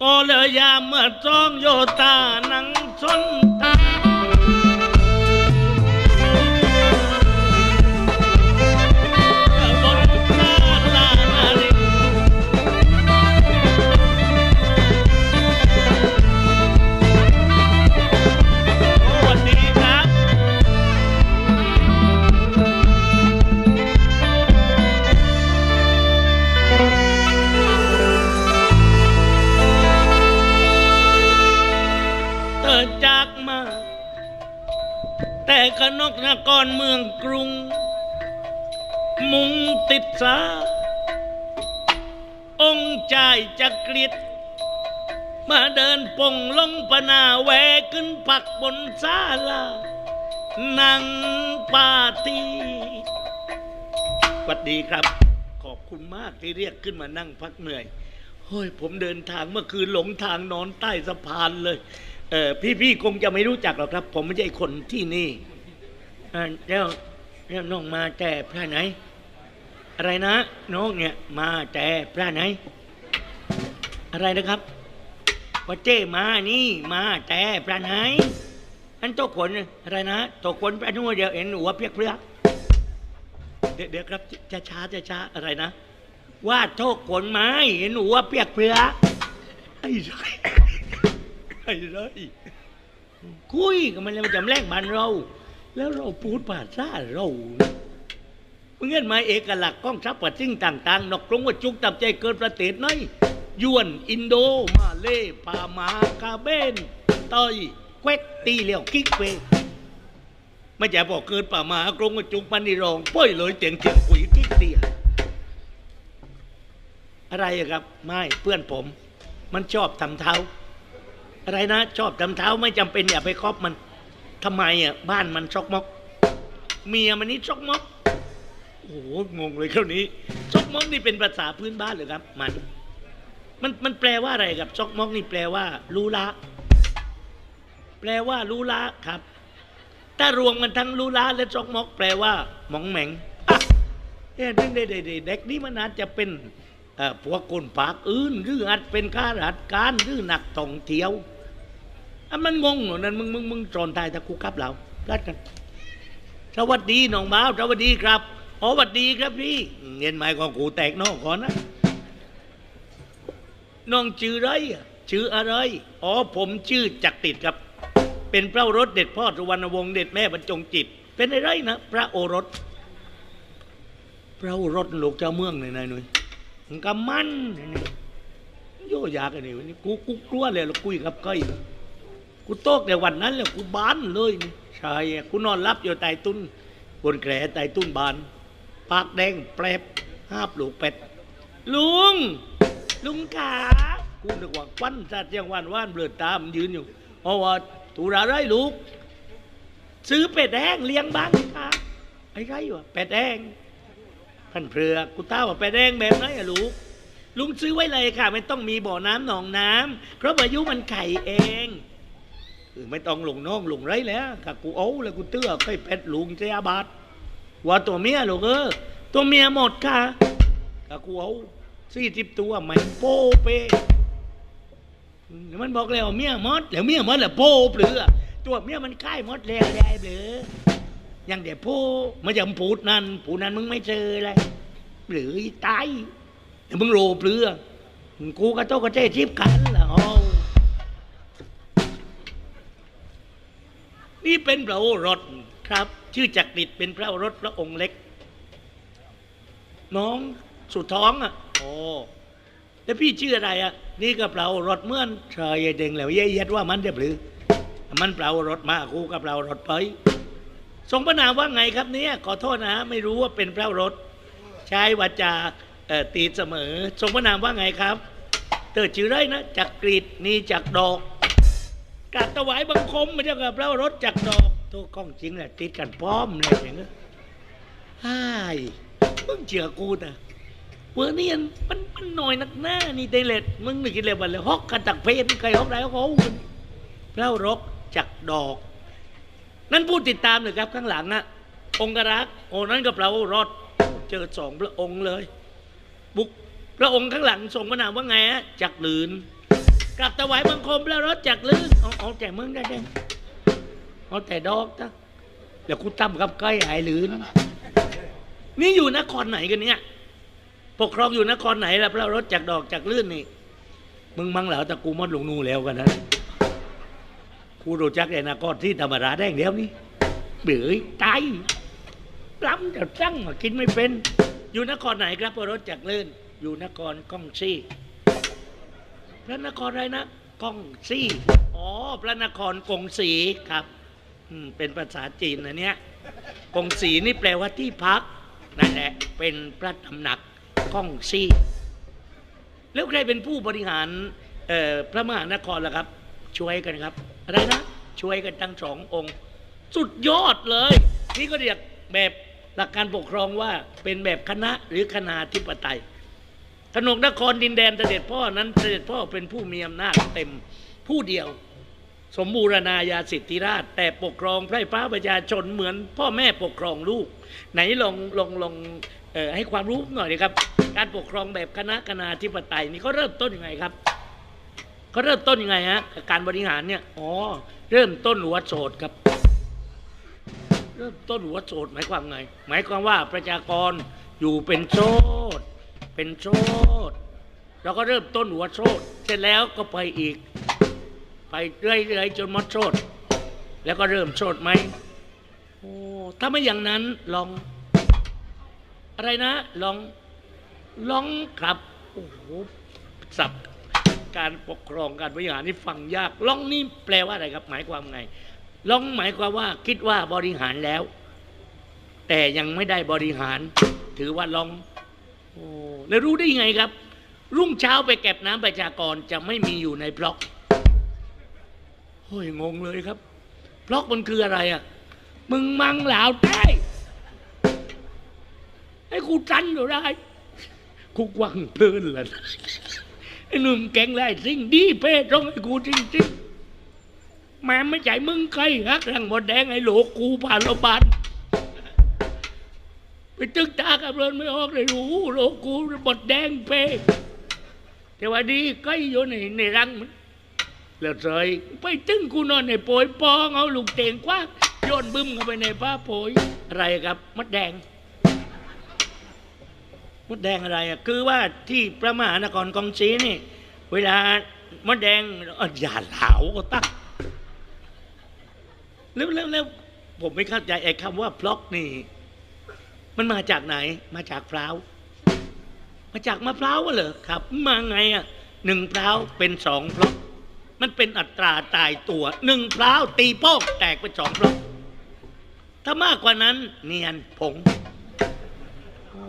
โอเลยยามเมื่อจ้องโยตานังชนตา กรเมืองกรุง มุงติดสา องค์ใจายจักรีดมาเดินป่งลงปนาแวขึ้นปักบนศาลา นั่งปาตีสวัสดีครับ ขอบคุณมากที่เรียกขึ้นมานั่งพักเหนื่อยเฮ้ยผมเดินทางเมื่อคืนหลงทางนอนใต้สะพานเลย เออพี่ๆคงจะไม่รู้จักหรอกครับ ผมไม่ใช่คนที่นี่ แล้วแล้วน้องมาแต่พระไหน อะไรนะน้องเนี่ยมาแต่พระไหน อะไรนะครับว่าเจ้มานี่มาแต่พระไหนอันโตขนอะไรนะโตขนพระนู่นเดียวเห็นหัวเพียกเพียกเดี๋ยวเดี๋ยวครับช้าช้าช้าช้าอะไรนะว่าโทษขนไม้เห็นหัวเปียกเปลือกไอ้ไรไอ้ไรคุยกันมันเลยมาจำแรงบ้านเรา แล้วเราพูดภาษาเราเมื่อเงินมาเอกลักษณ์ก้องทัพปัดสิ่งต่าง ๆ นอกกรงว่าจุกตับใจเกินประเทศน้อยยวนอินโดมาเลพามาคาเบนต้อยแควกตีเหลียวคิกเวไม่ใช่บอกเกินป่ามากรงว่าจุกปันนี่รองป้อยเลยเตียงเตียงคุยคิกเตียอะไรครับไม่เพื่อนผม มันชอบทำเท้า อะไรนะ ชอบทำเท้าไม่จำเป็นอย่าไปครอบมัน ทำไมอะบ้านมันชอกมอก เมียมันนี่ชอกมอกโอ้โหงงเลยคราวนี้ชอกมอกนี่เป็นภาษาพื้นบ้านหรือครับ มัน มันมันแปลว่าอะไรครับชอกมอกนี่แปลว่ารู้ละแปลว่ารู้ละครับ ถ้ารวมกันทั้งรู้ละและชอกมอก แปลว่าหมองแหมงอะเอ๊ะเด็กเด็กนี่มันอาจจะเป็นเอ่อพวกคนปากอื่นหรืออาจเป็นข้าราชการหรือนักท่องเที่ยว อะมันงงหรอนั่นมึงมึงมึงจอนทายตะคุกับเรารัดกัน สวัสดีน้องบ่าวสวัสดีครับอ๋อสวัสดีครับพี่เงินหมายของกูแตกนอกก่อนนะน้องชื่ออะไรอะชื่ออะไร อ๋อผมชื่อจักรติดครับ เป็นพระโอรสเด็ดพ่อสุวรรณวงศ์เด็ดแม่บรรจงจิต เป็นอะไรนะพระโอรส พระโอรสลูกเจ้าเมืองเลยนายหนุ่ยมันก็มันนี่โยอยากอันนี้วันนี้กูกูกลัวเลยแล้วคุยกับก้อย กูโตกแต่วันนั้นแหละกูบานเลยนี่ใช่กูนอนรับอยู่ใต้ตุ้นบนแกรใต้ตุ้นบาน ปากแดงแปรบห้าปลูกเป็ด ลุง ลุงขากูนึกว่าควันสัตว์ยังวันว่านเบลือดตามนยืนอยู่เพราว่าตุระไรลูก ซื้อเป็ดแดงเลี้ยงบ้านค่ะไอ้ไรวะเป็ดแดงท่านเพลือกูต้าว่าไปแดงแบบไหนอะลูกลุงซื้อไว้เลยค่ะ ไม่ต้องมีบ่อน้ำหนองน้ำเพราะอายุมันไข่เอง ไม่ต้องลงน้องลงไรแล้วค่ะกูเอาแล้วกูเตื้อไปเป็ดลุงเสียบาทว่าตัวเมียลูกเออตัวเมียหมดค่ะค่ะกูเอาสี่สิบตัวไม่โป้เปมันบอกแล้วเมียหมดแล้วเมียหมดแล้วโป้เปลือตัวเมียมันใกล้หมดแล้วได้เปลือยังเดี๋ยวผู้มาจำพูดนั่นผู้นั้นมึงไม่เจอเลยหรือตายเดี๋ยวมึงโรเปลือกูก็โตก็เจ๊ทิพย์กัน นี่เป็นพระโอรสครับ ชื่อจักริดเป็นพระโอรสพระองค์เล็ก น้องสุดท้องอะโอ้แล้วพี่ชื่ออะไรอะ นี่ก็พระโอรสเมื่อนชายเด้งแล้วเย็ดว่ามันเดียบหรือ มันพระโอรสมากูกับพระโอรสไปทรงพระนามว่าไงครับเนี่ยขอโทษนะ ไม่รู้ว่าเป็นพระโอรสใช้วาจาตีเสมอ ทรงพระนามว่าไงครับ เติดชื่อไรนะจักกรีดนี่จักดอก กาบถวายบังคมมาเจ้ากับพระโอรสจักดอกตัวกล้องจริงแหละติดกันพร้อมเลยอย่างเงี้ยฮ่ายมึงเชื่อกูนะเวอร์เนียนมันมันหน่อยนักหน้านี่เตเล็ดมึงนึกกินเลยวันเลยฮอกกันตักเพนใครฮอกได้ฮอกเขาพระโอรสจักดอก นั่นพูดติดตามเลยครับข้างหลังอะองค์รักโอ้นั่นก็พระโอรสเจอสองพระองค์เลย บุกพระองค์ข้างหลังทรงพระนามว่าไงฮะจักรลืน กลับถวายบังคมแล้วรถจักลื่นเอาเอาแต่มึงได้เด้เอาแต่ดอกนะเดี๋ยวกูตั้มกับใกล้หายลื่นนี่อยู่นครไหนกันเนี่ยปกครองอยู่นครไหนล่ะพระรถจากดอกจากลื่นนี่ มึงมังเหล่าแต่กูมดหลงนูแล้วกันนะกูรู้จักไอ้นครที่ธรรมราแดงเดียวนี่เบื่อตายปล้ำจะตั้งมากินไม่เป็น อยู่นครไหนครับพระรถจากลื่น อยู่นครก้องซี่ พระนครอะไรนะกงซีอ๋อพระนครกงสีครับอืมเป็นภาษาจีนนะเนี่ยกงสีนี่แปลว่าที่พักนั่นแหละเป็นพระตำหนักกงซีแล้วใครเป็นผู้บริหารเอ่อพระมหานครล่ะครับ ช่วยกันครับ อะไรนะ ช่วยกันทั้งสององค์ สุดยอดเลย นี่ก็เรียกแบบหลักการปกครองว่าเป็นแบบคณะหรือคณาธิปไตย ถนนนครดินแดนเสด็จพ่อนั้นเสด็จพ่อเป็นผู้มีอำนาจเต็มผู้เดียว สมบูรณาญาสิทธิราช แต่ปกครองไพร่ฟ้าประชาชนเหมือนพ่อแม่ปกครองลูก ไหนลองลองลองออให้ความรู้หน่อยนะครับ การปกครองแบบคณะคณาธิปไตยนี่เขาเริ่มต้นยังไงครับเขาเริ่มต้นยังไงฮะการบริหารเนี่ยอ๋อเริ่มต้นหัวโสดครับ เริ่มต้นหัวโสดหมายความไง หมายความว่าประชากรอยู่เป็นโสด เป็นโสดเราก็เริ่มต้นหัวโสดเสร็จแล้วก็ไปอีก ไปเรื่อยๆจนหมดโสดแล้วก็เริ่มโสดไหมโอ้ถ้าไม่อย่างนั้นลอง อะไรนะ ลองลองครับโอ้โหสับการปกครองการบริหารนี่ฟังยากลองนี่แปลว่าอะไรครับ หมายความไงลองหมายความว่าคิดว่าบริหารแล้ว แต่ยังไม่ได้บริหาร ถือว่าลอง แล้วรู้ได้ยังไงครับ รุ่งเช้าไปเก็บน้ำประชากรจะไม่มีอยู่ในบล็อกโอ้ยงงเลยครับบล็อกมันคืออะไรอะ มึงมังเหลาวได้ให้กูจันอยู่ได้กูกวังเพลินเลยไอ้หนุ่มแกงไรสิ่งดีเป้ตรงให้กูจริงๆแม่ไม่ใจมึงใครฮักรังหมดแดงไอ้โหลกูผ่านโรงพยาบาล ไปตึกตากับเรินไม่ออกเลยรู้โลกูหมดแดงเป้แต่ว่าดีใกล้อยู่ในในรังมันแล้วเสยไปตึงกูนอนในโปยปองเอาลูกเต่งคว้างโยนบึ้มเข้าไปในผ้าโปยอะไรครับมดแดงมดแดงอะไรอะคือว่าที่พระมหานครกองศรีนี่ เวลามดแดงเอ้ออย่าเหลาก็ตั้งแล้วแล้วแล้วผมไม่เข้าใจไอ้คำว่าพล็อกนี่ มันมาจากไหน มาจากพร้าวมาจากมะพร้าวเหรอครับ มาไงอะหนึ่งพร้าวเป็นสองพลอกมันเป็นอัตราตายตัวหนึ่งพร้าวตีโป้งแตกเป็นสองพลอกถ้ามากกว่านั้นเนียนผงโอ้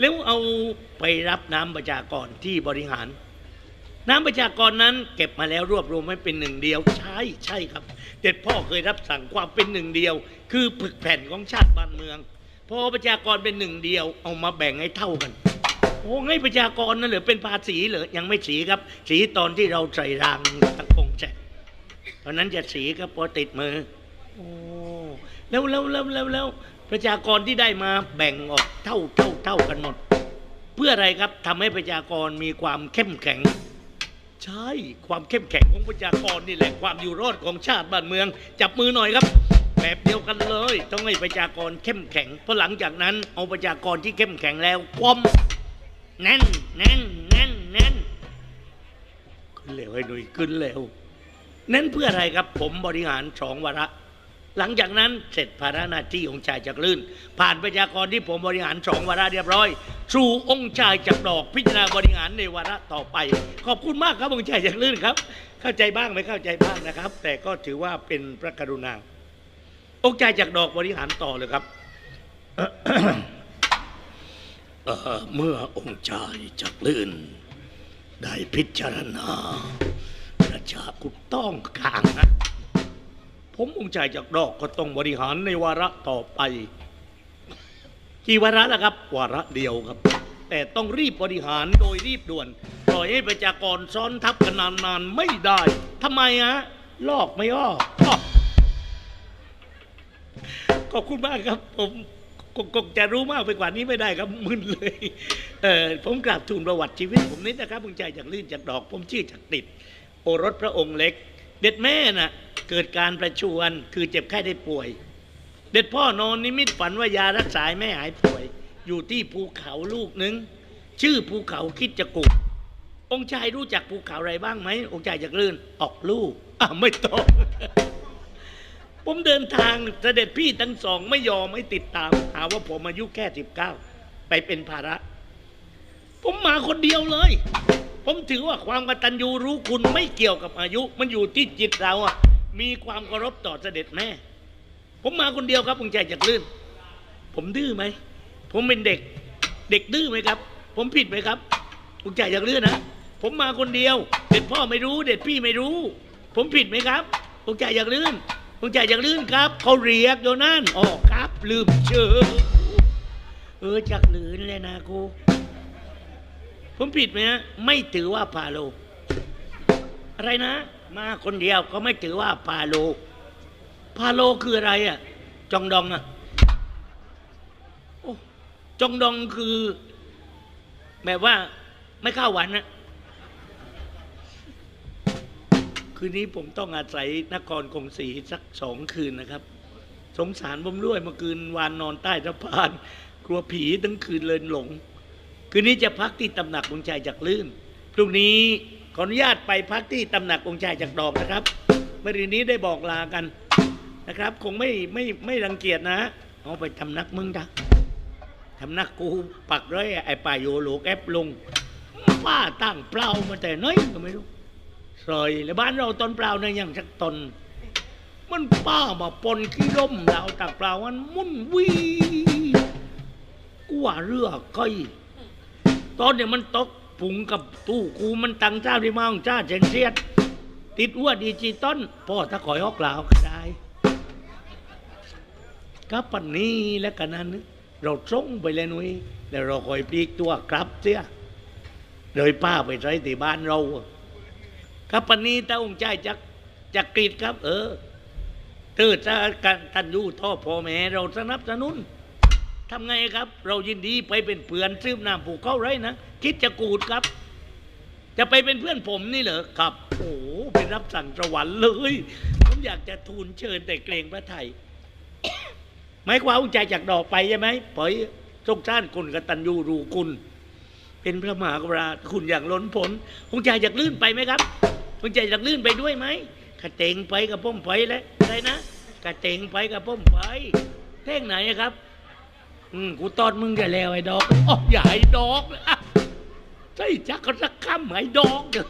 แล้วเอาไปรับน้ำประชากรที่บริหาร น้ำประชากรนั้นเก็บมาแล้วรวบรวมไว้เป็นหนึ่งเดียว ใช่ใช่ครับ เด็ดพ่อเคยรับสั่งความเป็นหนึ่งเดียว คือผึกแผ่นของชาติบ้านเมือง พอประชากรเป็นหนึ่งเดียว เอามาแบ่งให้เท่ากัน โอ้ให้ประชากรนั่นเหรือเป็นภาษีเหรอยังไม่สีครับ สีตอนที่เราใส่รางตังคงแจกตอนนั้นจะสีครับพอติดมือโอ้แล้วแล้วแล้วแล้วแล้วประชากรที่ได้มาแบ่งออกเท่าเท่าเท่ากันหมด เพื่ออะไรครับทำให้ประชากรมีความเข้มแข็ง ใช่ความเข้มแข็งของประชากรนี่แหละความอยู่รอดของชาติบ้านเมือง จับมือหน่อยครับ แบบเดียวกันเลย ต้องให้ประชากรเข้มแข็งเพราะหลังจากนั้นเอาประชากรที่เข้มแข็งแล้วคว่ำแน่นแน่นแน่นแน่นขึ้นเร็วให้หนุ่ยขึ้นเร็วนั่นเพื่ออะไรครับ ผมบริหารสองวาระ หลังจากนั้นเสร็จภาระหน้าที่องค์ชายจักรลื่น ผ่านประชากรที่ผมบริหารสองวาระเรียบร้อยสู่องค์ชายจักดอกพิจารณาบริหารในวาระต่อไป ขอบคุณมากครับองค์ชายจักรลื่นครับ เข้าใจบ้างไม่เข้าใจบ้างนะครับ แต่ก็ถือว่าเป็นพระกรุณา องค์ชายจักดอกบริหารต่อเลยครับเเมื่อองค์ชายจักลื่น ได้พิจารณาประชากุต้องกลางนะผมองค์ชายจากดอกก็ต้องบริหารในวาระต่อไปกี่วาระแล้วครับ วาระเดียวครับ แต่ต้องรีบบริหารโดยรีบด่วน ปล่อยให้ประชากรซ้อนทับกันนานๆไม่ได้ทำไมฮะลอกไม่อ้ออ้ ขอบคุณมากครับ ผมคงจะรู้มากไปกว่านี้ไม่ได้ครับมึนเลยเออผมกราบทูลประวัติชีวิตผมนิดนะครับคุณใจจากลื่นจากดอก ผมชื่อจากติด โอรสพระองค์เล็ก เด็ดแม่น่ะ เกิดการประชวรคือเจ็บไข้ได้ป่วย เด็ดพ่อนอนนิมิตฝันว่ายารักษาแม่หายป่วย อยู่ที่ภูเขาลูกหนึ่งชื่อภูเขาคิดจะกุกองค์ชายรู้จักภูเขาอะไรบ้างไหมองค์ชายจากลื่นออกลูกอะไม่ต้อง ผมเดินทางเสด็จพี่ทั้งสองไม่ยอมไม่ติดตาม หาว่าผมอายุแค่สิบเก้าไปเป็นภาระ ผมมาคนเดียวเลย ผมถือว่าความกตัญญูรู้คุณไม่เกี่ยวกับอายุ มันอยู่ที่จิตเราอะมีความเคารพต่อเสด็จแม่ ผมมาคนเดียวครับองค์ใจจากลื่น ผมดื้อไหม ผมเป็นเด็ก เด็กดื้อไหมครับ ผมผิดไหมครับองค์ใจจากลื่นนะ ผมมาคนเดียว เด็ดพ่อไม่รู้ เด็ดพี่ไม่รู้ ผมผิดไหมครับองค์ใจจากลื่น องค์ใจจากลื่นครับ เขาเรียกโยนั่นอ๋อครับ ลืมเชื่อเออจากลื่นเลยนะกูผมผิดไหมฮะไม่ถือว่าพาโล อะไรนะ มาคนเดียวก็ไม่ถือว่าพาโล พาโลคืออะไรอะ จองดองอะจองดองคือ แบบว่าไม่ข้าวันนะ คืนนี้ผมต้องอาศัยนครกงศรีสักสองคืนนะครับ สงสารผมด้วยเมื่อคืนวานนอนใต้สะพานกลัวผีทั้งคืนเลยหลง คืนนี้จะพักที่ตำหนักองค์ชายจากลื่นพรุ่งนี้ขออนุญาตไปพักที่ตำหนักองค์ชายจากดอกนะครับเมื่อคืนนี้ได้บอกลากันนะครับ คงไม่ไม่ไม่รังเกียจนะเอาไปตำนักมึงจ้ะตำนักกูปักร้อยไอ้ป่าโยโหลกแอปลงป้าตั้งเปล่ามาแต่น้อยก็ไม่รู้ ซอยแล้วบ้านเราตอนเปล่าเนี่ยยังสักตน มันป้ามาปนขี้ร่มเราตักเปล่ามันมุ่นวีกูว่าเรือก้อยตอนเนี่ยมันตกผุงกับตู้กูมันตังเจ้าที่มาของเจ้าเจนเซียด ติดอ้วดิจิตอลพ่อถ้าขอยฮอกล่าวก็ได้ก็ปันนี้และกันนั้น เราส่งไปเลยนุ้ยแล้วเราคอยปลีกตัวกลับเสียเลยป้าไปใช้ที่บ้านเรา ครับปันนี้ถ้าองค์ใจจักจักกรีดครับ เออเธอจะกันทันยูท่อพ่อแม่เราสนับสนุนทำไงครับ เรายินดีไปเป็นเพื่อนซื้อน้ำผูกเข้าไรนะคิดจะกูดครับ จะไปเป็นเพื่อนผมนี่เหรอครับ โอ้ไปรับสั่งสวรรค์เลย ผมอยากจะทูลเชิญแต่เกรงพระไทยหมายความว่าใจจากดอกไปใช่ไหมปล่อยทรงชาติคุณกตัญญูรูคุณ เป็นพระมหากราคุณอย่างล้นพ้นคงใจอยากลื่นไปไหมครับ คงใจจักลื่นไปด้วยไหมกระเตงไปกับพ่มไปแล้วได้นะกระเตงไปกับพ่มไปเท่งไหนครับ อืมกูตอดมึงแก่แล้วไอ้ดอกอ๋อใหญ่ดอกใช่จักรสักคำไอ้ดอกเด้อ